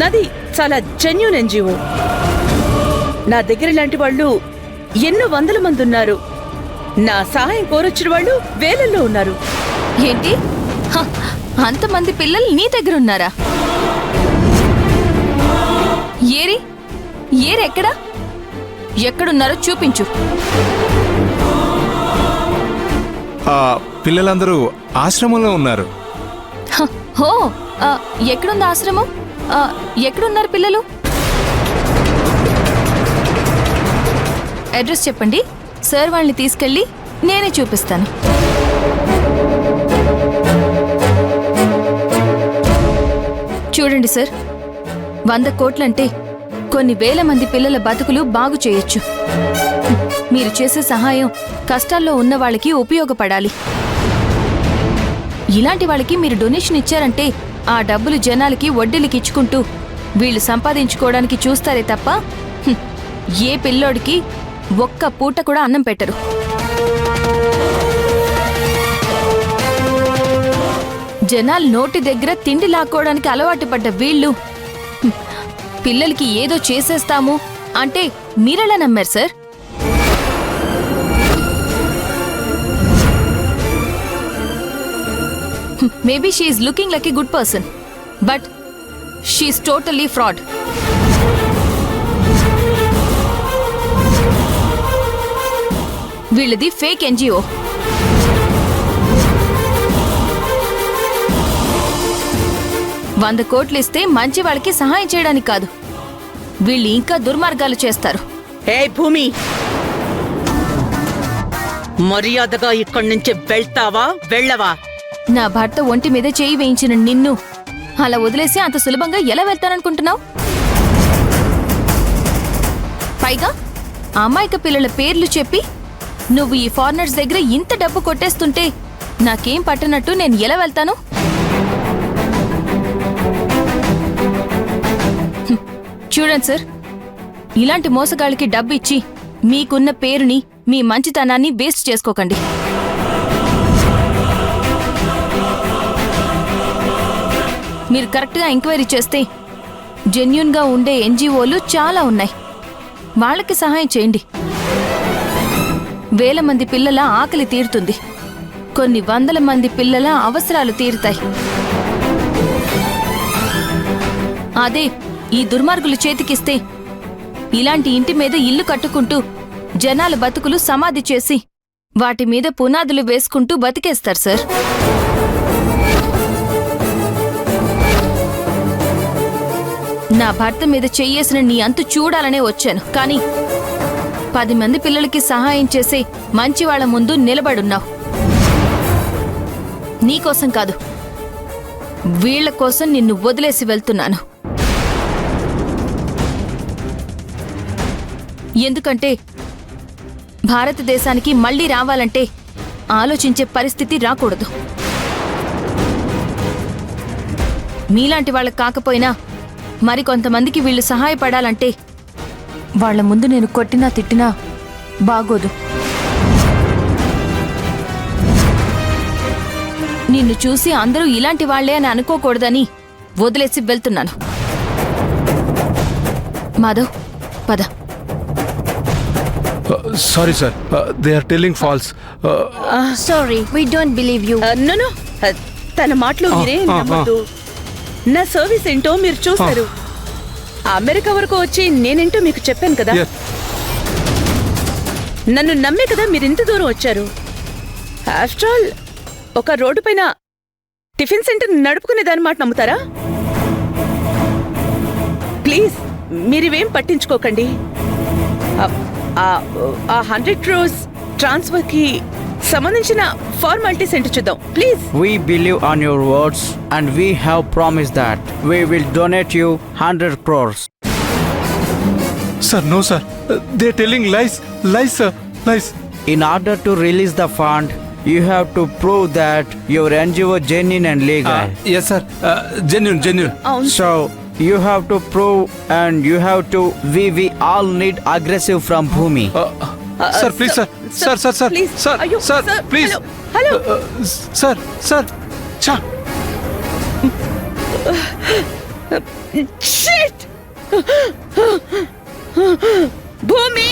నాది చాలా genuine NGO నా దగ్గర ఇలాంటి వాళ్ళు ఎన్నో వందల మంది ఉన్నారు. నా సహాయం కోరొచ్చిన వాళ్ళు వేలల్లో ఉన్నారు. ఏంటి? హ, అంతమంది పిల్లలు నీ దగ్గర ఉన్నారా? ఏరి? ఏరెక్కడా? ఎక్కడున్నారో చూపించు. ఆ పిల్లలందరూ ఆశ్రమంలో ఉన్నారు. హ, ఎక్కడుంది ఆశ్రమం? ఎక్కడున్నారు పిల్లలు? అడ్రస్ చెప్పండి. సార్ వాళ్ళని తీసుకెళ్ళి నేనే చూపిస్తాను. చూడండి సార్ వంద కోట్లంటే కొన్ని వేల మంది పిల్లల బతుకులు బాగు చేయొచ్చు. మీరు చేసే సహాయం కష్టాల్లో ఉన్న వాళ్ళకి ఉపయోగపడాలి. ఇలాంటి వాళ్ళకి మీరు డొనేషన్ ఇచ్చారంటే ఆ డబ్బులు జనాలకి వడ్డీలకి ఇచ్చుకుంటూ వీళ్ళు సంపాదించుకోవడానికి చూస్తారే తప్ప ఏ పిల్లోడికి ఒక్క పూట కూడా అన్నం పెట్టరు. జనాలు నోటి దగ్గర తిండి లాక్కోవడానికి అలవాటు పడ్డ వీళ్ళు పిల్లలకి ఏదో చేసేస్తాము అంటే మీరెలా నమ్మారు sir? Maybe she's looking like a good person but she's totally fraud వీళ్ళది ఫేక్ ఎన్జిఓ వంద కోట్లు ఇస్తే మంచి వాళ్ళకి సహాయం చేయడానికి కాదు. వీళ్ళు ఇంకా దుర్మార్గాలు చేస్తారు. ఏ భూమి! మర్యాదగా ఇక్కడి నుంచి వెళ్తావా? వెళ్ళవా? నా భర్త ఒంటి మీద చేయి వేయించిన నిన్ను అలా వదిలేసి అంత సులభంగా ఎలా వెళ్తాననుకుంటున్నావు? పైగా అమాయక పిల్లల పేర్లు చెప్పి నువ్వు ఈ ఫారినర్స్ దగ్గర ఇంత డబ్బు కొట్టేస్తుంటే నాకేం పట్టనట్టు నేను ఎలా వెళ్తాను? చూడండి సార్ ఇలాంటి మోసగాళ్ళకి డబ్బు ఇచ్చి మీకున్న పేరుని మీ మంచితనాన్ని వేస్ట్ చేసుకోకండి. మీరు కరెక్ట్గా ఎంక్వైరీ చేస్తే జెన్యున్గా ఉండే ఎన్జిఓలు చాలా ఉన్నాయి. వాళ్ళకి సహాయం చేయండి. వేల మంది పిల్లల ఆకలి తీరుతుంది. కొన్ని వందల మంది పిల్లల అవసరాలు తీరుతాయి. అదే ఈ దుర్మార్గులు చేతికిస్తే ఇలాంటి ఇంటి మీద ఇల్లు కట్టుకుంటూ జనాల బతుకులు సమాధి చేసి వాటి మీద పునాదులు వేసుకుంటూ బతికేస్తారు సార్. నా భర్త మీద చెయ్యేసిన నీ అంతు చూడాలనే వచ్చాను. కానీ పది మంది పిల్లలకి సహాయం చేసి మంచి వాళ్ళ ముందు నిలబడున్నావు. నీకోసం కాదు వీళ్ళ కోసం నిన్ను వదిలేసి వెళ్తున్నాను. ఎందుకంటే భారతదేశానికి మళ్ళీ రావాలంటే ఆలోచించే పరిస్థితి రాకూడదు. మీలాంటి వాళ్ళకి కాకపోయినా మరికొంతమందికి వీళ్ళు సహాయపడాలంటే వాళ్ళ ముందు నేను కొట్టినా తిట్టినా బాగోదు. నిన్ను చూసి అందరూ ఇలాంటి వాళ్ళే అని అనుకోకూడదని వదిలేసి వెళ్తున్నాను. మాధవ్ పద. Sorry sir they are telling false Sorry, we don't believe you. No no తన మాటలు మీరే ఆ, ఆ, నమ్మద్దు. నా సర్వీస్ ఏంటో మీరు చూస్తారు. అమెరికా వరకు వచ్చి నేనేంటో మీకు చెప్పాను కదా. నన్ను నమ్మే కదా మీరు ఇంత దూరం వచ్చారు. ఆఫ్టర్ ఆల్ ఒక రోడ్డు పైన టిఫిన్ సెంటర్ నడుపుకునే దాని మాట నమ్ముతారా? ప్లీజ్ మీరివేం పట్టించుకోకండి. ఆ- హండ్రెడ్ క్రోస్ ట్రాన్స్ఫర్కి సంబంధించిన ఫార్మాలిటీస్ ఏంటో చూద్దాం please We believe on your words and we have promised that we will donate you 100 crores. Sir no sir they telling lies lies sir lies In order to release the fund, you have to prove that your NGO genuine and legal. Yes sir genuine genuine అవును So you have to prove and you have to we we all need aggressive from Bhumi. Sir please sir sir sir sir please. Sir అయ్యో, sir sir, please hello, hello. Sir sir చా shit భూమి